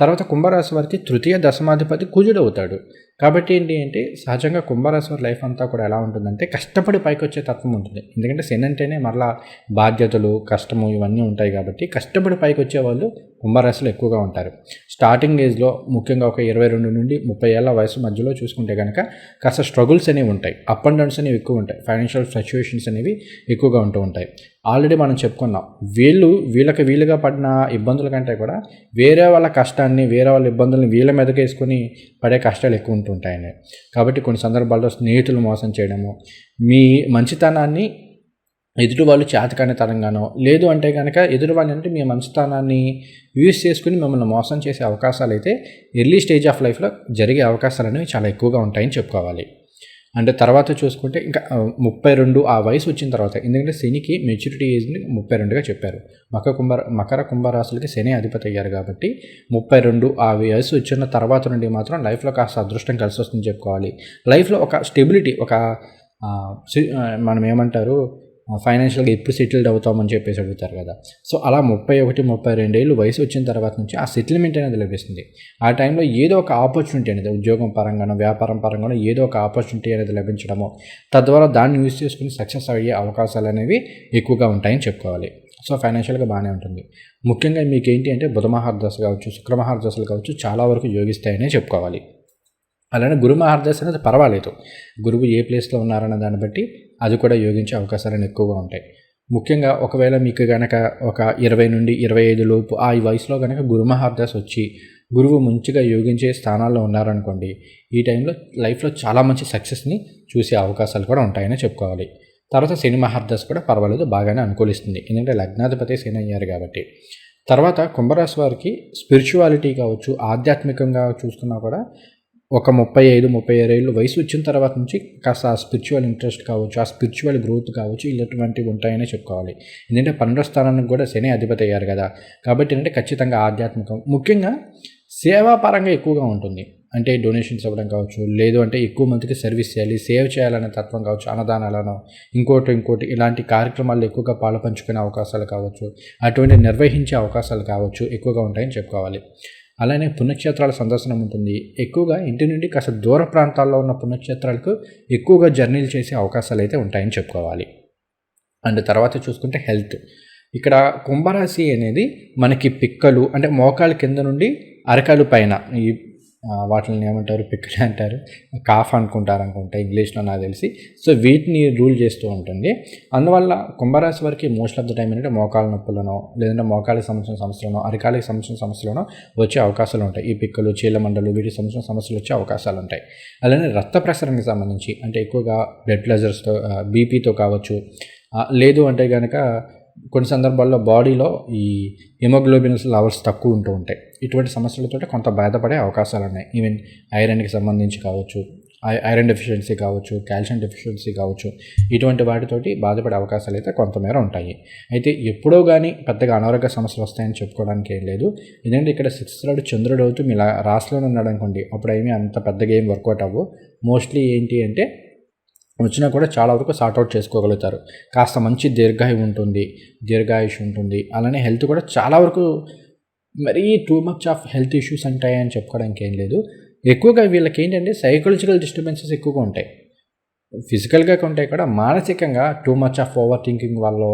తర్వాత కుంభరాశి వారికి తృతీయ దశమాధిపతి కుజుడు అవుతాడు. కాబట్టి ఏంటి అంటే సహజంగా కుంభరాశి వారి లైఫ్ అంతా కూడా ఎలా ఉంటుందంటే కష్టపడి పైకి వచ్చే తత్వం ఉంటుంది. ఎందుకంటే శని అంటేనే మరలా బాధ్యతలు కష్టము ఇవన్నీ ఉంటాయి కాబట్టి కష్టపడి పైకి వచ్చే వాళ్ళు కుంభరాశిలో ఎక్కువగా ఉంటారు. స్టార్టింగ్ ఏజ్లో ముఖ్యంగా ఒక ఇరవై రెండు నుండి ముప్పై ఏళ్ళ వయసు మధ్యలో చూసుకుంటే కనుక కాస్త స్ట్రగుల్స్ అనేవి ఉంటాయి. అప్ అండ్ డౌన్స్ అనేవి ఎక్కువ ఉంటాయి. ఫైనాన్షియల్ ఫ్లక్చుయేషన్స్ అనేవి ఎక్కువగా ఉంటూ ఉంటాయి. ఆల్రెడీ మనం చెప్పుకున్నాం. వీళ్ళు వీళ్ళకి వీలుగా పడిన ఇబ్బందుల కంటే కూడా వేరే వాళ్ళ కష్టాన్ని వేరే వాళ్ళ ఇబ్బందులను వీళ్ళ మీదకి వేసుకొని పడే కష్టాలు ఎక్కువ ఉంటుంటాయని. కాబట్టి కొన్ని సందర్భాల్లో స్నేహితులు మోసం చేయడము మీ మంచితనాన్ని ఎదుటి వాళ్ళు చేతకాని తరంగానో లేదు అంటే కనుక ఎదుటి వాళ్ళు అంటే మీ మంచితనాన్ని యూజ్ చేసుకుని మిమ్మల్ని మోసం చేసే అవకాశాలు అయితే ఎర్లీ స్టేజ్ ఆఫ్ లైఫ్లో జరిగే అవకాశాలు అనేవి చాలా ఎక్కువగా ఉంటాయని చెప్పుకోవాలి. అంటే తర్వాత చూసుకుంటే ఇంకా ముప్పై రెండు ఆ వయసు వచ్చిన తర్వాత ఎందుకంటే శనికి మెచ్యూరిటీ ఏజ్ని ముప్పై రెండుగా చెప్పారు. మకర కుంభ మకర కుంభరాశులకి శని అధిపతి అయ్యారు కాబట్టి ముప్పై రెండు ఆ వయసు వచ్చిన తర్వాత నుండి మాత్రం లైఫ్లో కాస్త అదృష్టం కలిసి వస్తుందని చెప్పుకోవాలి. లైఫ్లో ఒక స్టెబిలిటీ ఒక మనం ఏమంటారు ఫైనాన్షియల్గా ఎప్పుడు సెటిల్డ్ అవుతామని చెప్పేసి అడుగుతారు కదా. సో అలా ముప్పై ఒకటి ముప్పై రెండేళ్ళు వయసు వచ్చిన తర్వాత నుంచి ఆ సెటిల్మెంట్ అనేది లభిస్తుంది. ఆ టైంలో ఏదో ఒక ఆపర్చునిటీ అనేది ఉద్యోగం పరంగానో వ్యాపారం పరంగానో ఏదో ఒక ఆపర్చునిటీ అనేది లభించడము. తద్వారా దాన్ని యూజ్ చేసుకుని సక్సెస్ అయ్యే అవకాశాలు అనేవి ఎక్కువగా ఉంటాయని చెప్పుకోవాలి. సో ఫైనాన్షియల్గా బాగానే ఉంటుంది. ముఖ్యంగా మీకు ఏంటి అంటే బుధమహార్దశ కావచ్చు శుక్రమహార్దశలు కావచ్చు చాలా వరకు యోగిస్తాయనే చెప్పుకోవాలి. అలానే గురు మహార్దశ అనేది పర్వాలేదు. గురువు ఏ ప్లేస్లో ఉన్నారన్న దాన్ని బట్టి అది కూడా యోగించే అవకాశాలు ఎక్కువగా ఉంటాయి. ముఖ్యంగా ఒకవేళ మీకు కనుక ఒక ఇరవై నుండి ఇరవై ఐదు లోపు ఆ వయసులో కనుక గురు వచ్చి గురువు మంచిగా యోగించే స్థానాల్లో ఉన్నారనుకోండి ఈ టైంలో లైఫ్లో చాలా మంచి సక్సెస్ని చూసే అవకాశాలు కూడా ఉంటాయని చెప్పుకోవాలి. తర్వాత శని మహార్దాస్ కూడా పర్వాలేదు బాగానే అనుకూలిస్తుంది. ఎందుకంటే లగ్నాధిపతి శని అయ్యారు కాబట్టి. తర్వాత కుంభరాశి వారికి స్పిరిచువాలిటీ కావచ్చు ఆధ్యాత్మికంగా చూసుకున్నా కూడా ఒక ముప్పై ఐదు ముప్పై ఆరు ఏళ్ళు వయసు వచ్చిన తర్వాత నుంచి కాస్త ఆ స్పిరిచువల్ ఇంట్రెస్ట్ కావచ్చు ఆ స్పిరిచువల్ గ్రోత్ కావచ్చు ఇలాంటివి ఉంటాయని చెప్పుకోవాలి. ఎందుకంటే పన్నెండో స్థానానికి కూడా శని అధిపతి అయ్యారు కదా. కాబట్టి ఏంటంటే ఖచ్చితంగా ఆధ్యాత్మికం. ముఖ్యంగా సేవాపరంగా ఎక్కువగా ఉంటుంది. అంటే డొనేషన్స్ ఇవ్వడం కావచ్చు లేదు అంటే ఎక్కువ మందికి సర్వీస్ చేయాలి సేవ్ చేయాలనే తత్వం కావచ్చు అన్నదానాలను ఇంకోటి ఇంకోటి ఇలాంటి కార్యక్రమాలు ఎక్కువగా పాలు పంచుకునే అవకాశాలు కావచ్చు అటువంటి నిర్వహించే అవకాశాలు కావచ్చు ఎక్కువగా ఉంటాయని చెప్పుకోవాలి. అలానే పుణ్యక్షేత్రాల సందర్శనం ఉంటుంది. ఎక్కువగా ఇంటి నుండి కాస్త దూర ప్రాంతాల్లో ఉన్న పుణ్యక్షేత్రాలకు ఎక్కువగా జర్నీలు చేసే అవకాశాలు అయితే ఉంటాయని చెప్పుకోవాలి. అండ్ తర్వాత చూసుకుంటే హెల్త్. ఇక్కడ కుంభరాశి అనేది మనకి పిక్కలు అంటే మోకాలు కింద నుండి అరకాలు పైన ఈ వాటిని ఏమంటారు? పిక్కలు అంటారు. కాఫ్ అనుకుంటారు అనుకుంటా ఇంగ్లీష్లో నాకు తెలిసి. సో వీటిని రూల్ చేస్తూ ఉంటుంది. అందువల్ల కుంభరాశి వరకు మోస్ట్ ఆఫ్ ద టైం ఏంటంటే మోకాల నొప్పులను లేదంటే మోకాలికి సంబంధించిన సమస్యలను అరికాలికి సంబంధించిన సమస్యలను వచ్చే అవకాశాలు ఉంటాయి. ఈ పిక్కలు చీలమండలు వీటికి సంబంధించిన సమస్యలు వచ్చే అవకాశాలు ఉంటాయి. అలానే రక్త ప్రసరణకి సంబంధించి అంటే ఎక్కువగా బ్లడ్ ప్రెషర్స్తో బీపీతో కావచ్చు లేదు అంటే కనుక కొన్ని సందర్భాల్లో బాడీలో ఈ హిమోగ్లోబిన్స్ లెవెల్స్ తక్కువ ఉంటూ ఉంటాయి. ఇటువంటి సమస్యలతో కొంత బాధపడే అవకాశాలు ఉన్నాయి ఈవెన్ ఐరన్కి సంబంధించి కావచ్చు ఐరన్ డెఫిషియన్సీ కావచ్చు కాల్షియం డెఫిషియన్సీ కావచ్చు ఇటువంటి వాటితోటి బాధపడే అవకాశాలు అయితే కొంతమేర ఉంటాయి. అయితే ఎప్పుడో కానీ పెద్దగా అనారోగ్య సమస్యలు వస్తాయని చెప్పుకోవడానికి ఏం లేదు. ఎందుకంటే ఇక్కడ సిక్స్త్ రాడు చంద్రుడు అవుతూ మీ రాశిలోనే ఉన్నాడు అనుకోండి అప్పుడు ఏమీ అంత పెద్దగా ఏం వర్కౌట్ అవ్వు. మోస్ట్లీ ఏంటి అంటే వచ్చినా కూడా చాలా వరకు సార్ట్అవుట్ చేసుకోగలుగుతారు. కాస్త మంచి దీర్ఘాయు ఉంటుంది దీర్ఘాయుష్ ఉంటుంది. అలానే హెల్త్ కూడా చాలా వరకు మరీ too much of health issues ఉంటాయని చెప్పుకోవడానికి ఏం లేదు. ఎక్కువగా వీళ్ళకి ఏంటంటే సైకలాజికల్ డిస్టర్బెన్సెస్ ఎక్కువగా ఉంటాయి. ఫిజికల్గా ఉంటాయి కూడా మానసికంగా too much of over thinking వల్ల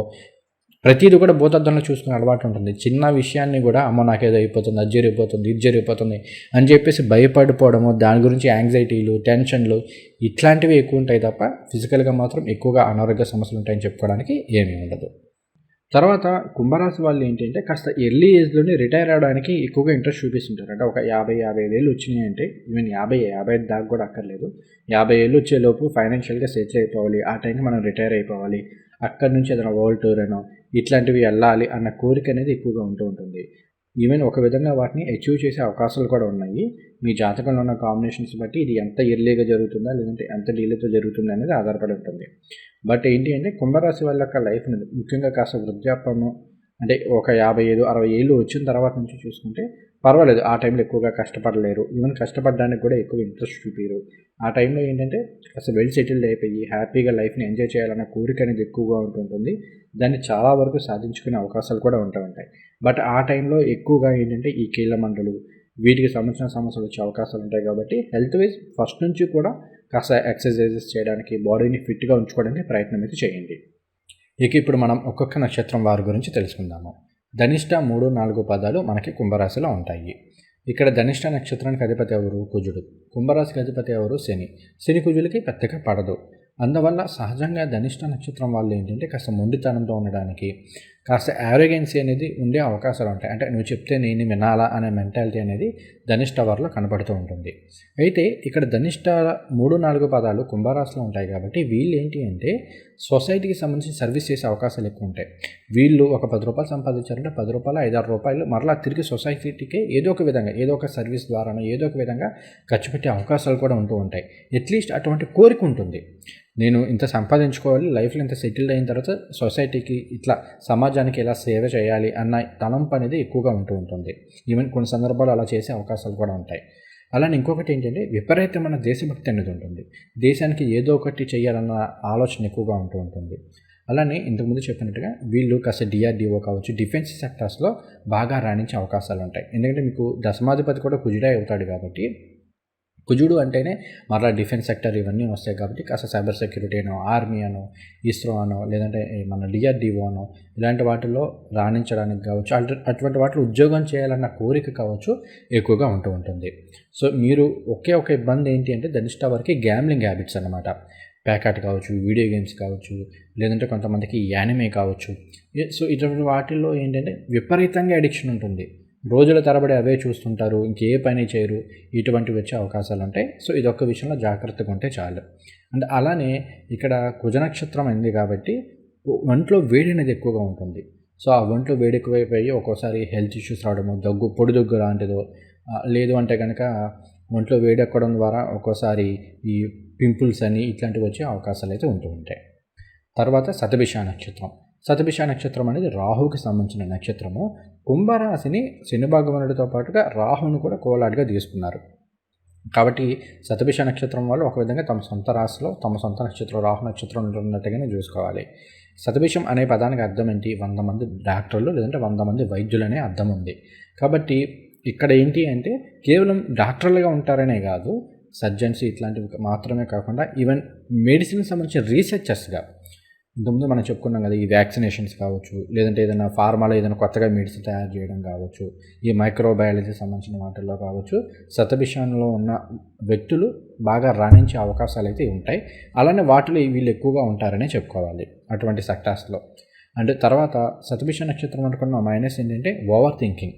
ప్రతిదీ కూడా భూతద్దంలో చూసుకునే అలవాటు ఉంటుంది. చిన్న విషయాన్ని కూడా అమ్మ నాకేదో అయిపోతుంది అది జరిగిపోతుంది ఇది జరిగిపోతుంది అని చెప్పేసి భయపడిపోవడము దాని గురించి యాంగ్జైటీలు టెన్షన్లు ఇట్లాంటివి ఎక్కువ ఉంటాయి తప్ప ఫిజికల్గా మాత్రం ఎక్కువగా అనారోగ్య సమస్యలు ఉంటాయని చెప్పుకోవడానికి ఏమీ ఉండదు. తర్వాత కుంభరాశి వాళ్ళు ఏంటంటే కాస్త ఎర్లీ ఏజ్లోనే రిటైర్ అవడానికి ఎక్కువగా ఇంట్రెస్ట్ చూపిస్తుంటారు. అంటే ఒక యాభై యాభై ఐదేళ్ళు ఏళ్ళు వచ్చినాయి అంటే ఈవెన్ యాభై యాభై ఐదు దాకా కూడా అక్కర్లేదు. యాభై ఏళ్ళు వచ్చేలోపు ఫైనాన్షియల్గా సెటిల్ అయిపోవాలి. ఆ టైంకి మనం రిటైర్ అయిపోవాలి. అక్కడి నుంచి ఏదైనా వరల్డ్ టూర్ అనో ఇట్లాంటివి వెళ్ళాలి అన్న కోరిక అనేది ఎక్కువగా ఉంటూ ఉంటుంది. ఈవెన్ ఒక విధంగా వాటిని అచీవ్ చేసే అవకాశాలు కూడా ఉన్నాయి. మీ జాతకంలో ఉన్న కాంబినేషన్స్ బట్టి ఇది ఎంత ఎర్లీగా జరుగుతుందా లేదంటే ఎంత డీలేతో జరుగుతుందా అనేది ఆధారపడి ఉంటుంది. బట్ ఏంటి అంటే కుంభరాశి వాళ్ళ యొక్క లైఫ్ ముఖ్యంగా కాస్త వృద్ధాప్యము అంటే ఒక యాభై ఐదు అరవై ఏళ్ళు వచ్చిన తర్వాత నుంచి చూసుకుంటే పర్వాలేదు. ఆ టైంలో ఎక్కువగా కష్టపడలేరు. ఈవెన్ కష్టపడడానికి కూడా ఎక్కువ ఇంట్రెస్ట్ చూపించరు ఆ టైంలో ఏంటంటే అసలు వెల్ సెటిల్డ్ అయిపోయి హ్యాపీగా లైఫ్ని ఎంజాయ్ చేయాలన్న కోరిక అనేది ఎక్కువగా ఉంటుంటుంది. దాన్ని చాలా వరకు సాధించుకునే అవకాశాలు కూడా ఉంటూ ఉంటాయి. బట్ ఆ టైంలో ఎక్కువగా ఏంటంటే ఈ కీళ్ళ మండలు వీటికి సంబంధించిన సమస్యలు వచ్చే అవకాశాలు ఉంటాయి కాబట్టి హెల్త్ వైజ్ ఫస్ట్ నుంచి కూడా కాస్త ఎక్సర్సైజెస్ చేయడానికి బాడీని ఫిట్గా ఉంచుకోవడానికి ప్రయత్నం అయితే చేయండి. ఇక ఇప్పుడు మనం ఒక్కొక్క నక్షత్రం వారి గురించి తెలుసుకుందాము. ధనిష్ట మూడు నాలుగు పదాలు మనకి కుంభరాశిలో ఉంటాయి. ఇక్కడ ధనిష్ట నక్షత్రానికి అధిపతి ఎవరు? కుజుడు. కుంభరాశికి అధిపతి ఎవరు? శని. శని కుజులకి పెద్దగా పడదు. అందువల్ల సహజంగా ధనిష్ట నక్షత్రం వాళ్ళు ఏంటంటే కాస్త మొండితనంతో ఉండడానికి కాస్త యారోగెన్సీ అనేది ఉండే అవకాశాలు ఉంటాయి. అంటే నువ్వు చెప్తే నేను వినాలా అనే మెంటాలిటీ అనేది ధనిష్ట వారిలో కనపడుతూ ఉంటుంది. అయితే ఇక్కడ ధనిష్ట మూడు నాలుగు పదాలు కుంభరాశిలో ఉంటాయి కాబట్టి వీళ్ళు ఏంటి అంటే సొసైటీకి సంబంధించి సర్వీస్ చేసే అవకాశాలు ఎక్కువ ఉంటాయి. వీళ్ళు ఒక పది రూపాయలు సంపాదించారంటే పది రూపాయలు ఐదారు రూపాయలు మరలా తిరిగి సొసైటీకి ఏదో ఒక విధంగా ఏదో ఒక సర్వీస్ ద్వారానో ఏదో ఒక విధంగా ఖర్చు పెట్టే అవకాశాలు కూడా ఉంటూ ఉంటాయి. అట్లీస్ట్ అటువంటి కోరిక ఉంటుంది. నేను ఇంత సంపాదించుకోవాలి లైఫ్లో ఇంత సెటిల్డ్ అయిన తర్వాత సొసైటీకి ఇట్లా సమాజానికి ఎలా సేవ చేయాలి అన్న తలంపు అనేది ఎక్కువగా ఉంటూ ఉంటుంది. ఈవెన్ కొన్ని సందర్భాలు అలా చేసే అవకాశాలు కూడా ఉంటాయి. అలానే ఇంకొకటి ఏంటంటే విపరీతమైన దేశభక్తి అనేది ఉంటుంది. దేశానికి ఏదో ఒకటి చేయాలన్న ఆలోచన ఎక్కువగా ఉంటూ ఉంటుంది. అలానే ఇంతకుముందు చెప్పినట్టుగా వీళ్ళు కాస్త డిఆర్డిఓ కావచ్చు డిఫెన్స్ సెక్టర్స్లో బాగా రాణించే అవకాశాలు ఉంటాయి. ఎందుకంటే మీకు దశమాధిపతి కూడా కుజిడే అవుతాడు కాబట్టి కుజుడు అంటేనే మరలా డిఫెన్స్ సెక్టర్ ఇవన్నీ వస్తాయి కాబట్టి కాస్త సైబర్ సెక్యూరిటీ అనో ఆర్మీ అనో ఇస్రో అనో లేదంటే మన డిఆర్డిఓ అనో ఇలాంటి వాటిల్లో రాణించడానికి కావచ్చు అటువంటి వాటిలో ఉద్యోగం చేయాలన్న కోరిక కావచ్చు ఎక్కువగా ఉంటూ ఉంటుంది. సో మీరు ఒకే ఒక ఇబ్బంది ఏంటి అంటే ధనిష్ట వరకు గ్యామ్లింగ్ హ్యాబిట్స్ అనమాట ప్యాకెట్ కావచ్చు వీడియో గేమ్స్ కావచ్చు లేదంటే కొంతమందికి యానిమే కావచ్చు. సో ఇటువంటి వాటిల్లో ఏంటంటే విపరీతంగా అడిక్షన్ ఉంటుంది. రోజుల తరబడి అవే చూస్తుంటారు ఇంకే పని చేయరు ఇటువంటివి వచ్చే అవకాశాలు ఉంటాయి. సో ఇదొక్క విషయంలో జాగ్రత్తగా ఉంటే చాలు. అండ్ అలానే ఇక్కడ కుజ నక్షత్రం అయింది కాబట్టి ఒంట్లో వేడి అనేది ఎక్కువగా ఉంటుంది. సో ఆ ఒంట్లో వేడి ఎక్కువైపోయి ఒక్కోసారి హెల్త్ ఇష్యూస్ రావడము దగ్గు పొడి దగ్గు లాంటిదో లేదు అంటే కనుక ఒంట్లో వేడి ఎక్కడం ద్వారా ఒక్కోసారి ఈ పింపుల్స్ అని ఇట్లాంటివి వచ్చే అవకాశాలు అయితే ఉంటూ ఉంటాయి. తర్వాత శతభిష నక్షత్రం. శతభిష నక్షత్రం అనేది రాహుకి సంబంధించిన నక్షత్రము. కుంభరాశిని శని భగవానుడితో పాటుగా రాహును కూడా కోలాడిగా తీసుకున్నారు. కాబట్టి శతభిష నక్షత్రం వాళ్ళు ఒక విధంగా తమ సొంత రాశిలో తమ సొంత నక్షత్రం రాహు నక్షత్రం ఉన్నట్టుగానే చూసుకోవాలి. శతభిషం అనే పదానికి అర్థం ఏంటి? వంద మంది డాక్టర్లు లేదంటే వంద మంది వైద్యులు అనే అర్థం ఉంది. కాబట్టి ఇక్కడ ఏంటి అంటే కేవలం డాక్టర్లుగా ఉంటారనే కాదు సర్జన్స్ ఇట్లాంటివి మాత్రమే కాకుండా ఈవెన్ మెడిసిన్కి సంబంధించిన రీసెర్చర్స్గా ఇంతకుముందు మనం చెప్పుకున్నాం కదా ఈ వ్యాక్సినేషన్స్ కావచ్చు లేదంటే ఏదైనా ఫార్మాలో ఏదైనా కొత్తగా మెడిసిన్ తయారు చేయడం కావచ్చు ఈ మైక్రోబయాలజీ సంబంధించిన వాటిల్లో కావచ్చు శతభిషంలో ఉన్న వ్యక్తులు బాగా రాణించే అవకాశాలు అయితే ఉంటాయి. అలానే వాటిలో వీళ్ళు ఎక్కువగా ఉంటారనే చెప్పుకోవాలి అటువంటి సెక్టార్స్లో అండ్ తర్వాత సతభిష నక్షత్రం అనుకున్న మైనస్ ఏంటంటే ఓవర్ థింకింగ్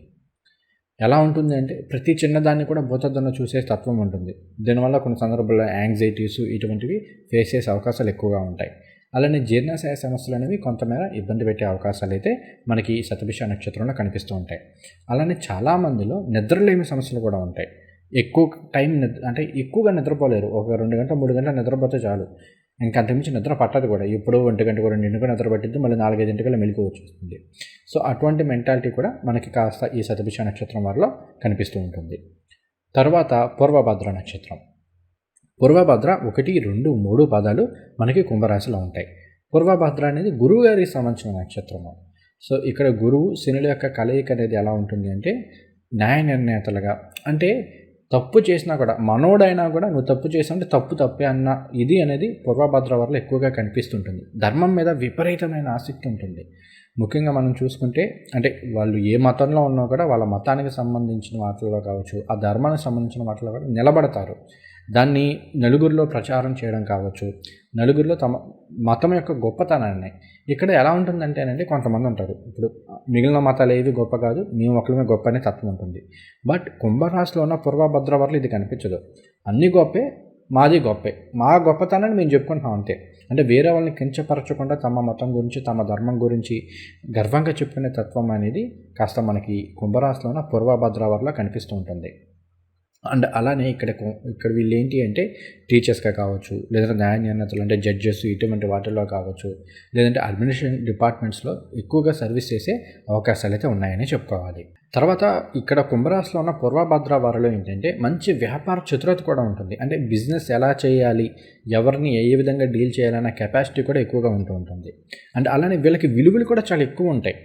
ఎలా ఉంటుంది అంటే ప్రతి చిన్నదాన్ని కూడా భూతద్దన చూసే తత్వం ఉంటుంది. దీనివల్ల కొన్ని సందర్భాల్లో యాంగ్జైటీస్ ఇటువంటివి ఫేస్ చేసే అవకాశాలు ఎక్కువగా ఉంటాయి. అలానే జీర్ణాశయ సమస్యలు అనేవి కొంతమేర ఇబ్బంది పెట్టే అవకాశాలు అయితే మనకి శతభిష నక్షత్రంలో కనిపిస్తూ ఉంటాయి. అలానే చాలామందిలో నిద్రలేమి సమస్యలు కూడా ఉంటాయి. ఎక్కువ టైం నిద్ర అంటే ఎక్కువగా నిద్రపోలేరు. ఒక రెండు గంటల మూడు గంటల నిద్రపోతే చాలు. ఇంకా అంతకుమించి నిద్ర పట్టదు కూడా. ఇప్పుడు ఒంటి గంటకు రెండింటికి నిద్ర పట్టిద్ది మళ్ళీ నాలుగైదింటికల్లా మెలకు వచ్చేస్తుంది. సో అటువంటి మెంటాలిటీ కూడా మనకి కాస్త ఈ శతభిష నక్షత్రం వారిలో కనిపిస్తూ ఉంటుంది. తర్వాత పూర్వభద్ర నక్షత్రం. పూర్వభద్ర ఒకటి రెండు మూడు పదాలు మనకి కుంభరాశిలో ఉంటాయి. పూర్వభద్ర అనేది గురువు గారికి సంబంధించిన నక్షత్రము. సో ఇక్కడ గురువు శనుల యొక్క కలయిక అనేది ఎలా ఉంటుంది అంటే న్యాయ నిర్ణేతలుగా. అంటే తప్పు చేసినా కూడా మనోడైనా కూడా నువ్వు తప్పు చేసావంటే తప్పు తప్పే అన్న ఇది అనేది పూర్వభద్ర వల్ల ఎక్కువగా కనిపిస్తుంటుంది. ధర్మం మీద విపరీతమైన ఆసక్తి ఉంటుంది. ముఖ్యంగా మనం చూసుకుంటే అంటే వాళ్ళు ఏ మతంలో ఉన్నా కూడా వాళ్ళ మతానికి సంబంధించిన వాటిలో కావచ్చు ఆ ధర్మానికి సంబంధించిన వాటిలో కూడా నిలబడతారు. దాన్ని నలుగురిలో ప్రచారం చేయడం కావచ్చు నలుగురిలో తమ మతం యొక్క గొప్పతనాన్ని. ఇక్కడ ఎలా ఉంటుందంటేనండి కొంతమంది ఉంటారు. ఇప్పుడు మిగిలిన మతాలు ఏవి గొప్ప కాదు మేము ఒకరిమే గొప్ప అనే తత్వం ఉంటుంది. బట్ కుంభరాశిలో ఉన్న పూర్వభద్రవర్లు ఇది కనిపించదు. అన్ని గొప్పే మాది గొప్పే. మా గొప్పతనాన్ని మేము చెప్పుకుంటాం అంతే. అంటే వేరే వాళ్ళని కించపరచకుండా తమ మతం గురించి తమ ధర్మం గురించి గర్వంగా చెప్పుకునే తత్వం అనేది కాస్త మనకి కుంభరాశిలో ఉన్న పూర్వభద్రవర్లో కనిపిస్తూ ఉంటుంది. అండ్ అలానే ఇక్కడ ఇక్కడ వీళ్ళు ఏంటి అంటే టీచర్స్గా కావచ్చు లేదంటే న్యాయ నిర్ణేతలు అంటే జడ్జెస్ ఇటువంటి వాటిల్లో కావచ్చు లేదంటే అడ్మినిస్ట్రేషన్ డిపార్ట్మెంట్స్లో ఎక్కువగా సర్వీస్ చేసే అవకాశాలు అయితే ఉన్నాయని చెప్పుకోవాలి. తర్వాత ఇక్కడ కుంభరాశిలో ఉన్న పూర్వభద్ర వారిలో ఏంటంటే మంచి వ్యాపార చతురత కూడా ఉంటుంది. అంటే బిజినెస్ ఎలా చేయాలి ఎవరిని ఏ విధంగా డీల్ చేయాలన్న కెపాసిటీ కూడా ఎక్కువగా ఉంటూ ఉంటుంది. అండ్ అలానే వీళ్ళకి విలువలు కూడా చాలా ఎక్కువ ఉంటాయి.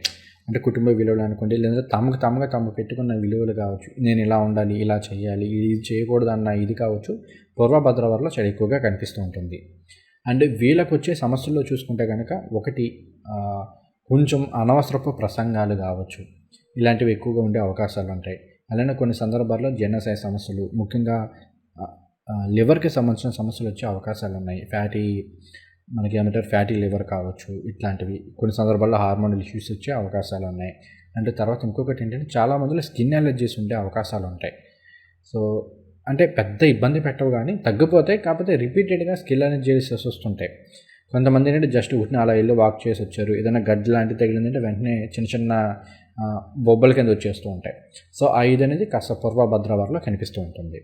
అంటే కుటుంబ విలువలు అనుకోండి లేదంటే తమకు తమగా తమ పెట్టుకున్న విలువలు కావచ్చు నేను ఇలా ఉండాలి ఇలా చేయాలి ఇది చేయకూడదు అన్న ఇది కావచ్చు పూర్వభద్ర వరలో చాలా ఎక్కువగా కనిపిస్తూ ఉంటుంది. అండ్ వీళ్ళకు వచ్చే సమస్యల్లో చూసుకుంటే కనుక ఒకటి కొంచెం అనవసరపు ప్రసంగాలు కావచ్చు. ఇలాంటివి ఎక్కువగా ఉండే అవకాశాలు ఉంటాయి. అలానే కొన్ని సందర్భాల్లో జీర్ణశయ సమస్యలు ముఖ్యంగా లివర్కి సంబంధించిన సమస్యలు వచ్చే అవకాశాలు ఉన్నాయి. ఫ్యాటీ మనకి ఏమంటారు ఫ్యాటీ లివర్ కావచ్చు ఇట్లాంటివి. కొన్ని సందర్భాల్లో హార్మోనల్ ఇష్యూస్ వచ్చే అవకాశాలు ఉన్నాయి. అంటే తర్వాత ఇంకొకటి ఏంటంటే చాలా మందిలో స్కిన్ అలర్జీస్ ఉండే అవకాశాలు ఉంటాయి. సో అంటే పెద్ద ఇబ్బంది పెట్టవు కానీ తగ్గిపోతాయి. కాకపోతే రిపీటెడ్గా స్కిన్ అలర్జీస్ వస్తుంటాయి. కొంతమంది ఏంటంటే జస్ట్ ఉట్టిన అలా వెళ్ళి వాక్ చేసి వచ్చారు. ఏదైనా గడ్డి లాంటివి తగిలిందంటే వెంటనే చిన్న చిన్న బొబ్బల కింద వచ్చేస్తూ ఉంటాయి. సో ఆ ఇది అనేది కాస్త పూర్వభద్ర వారిలో కనిపిస్తూ ఉంటుంది.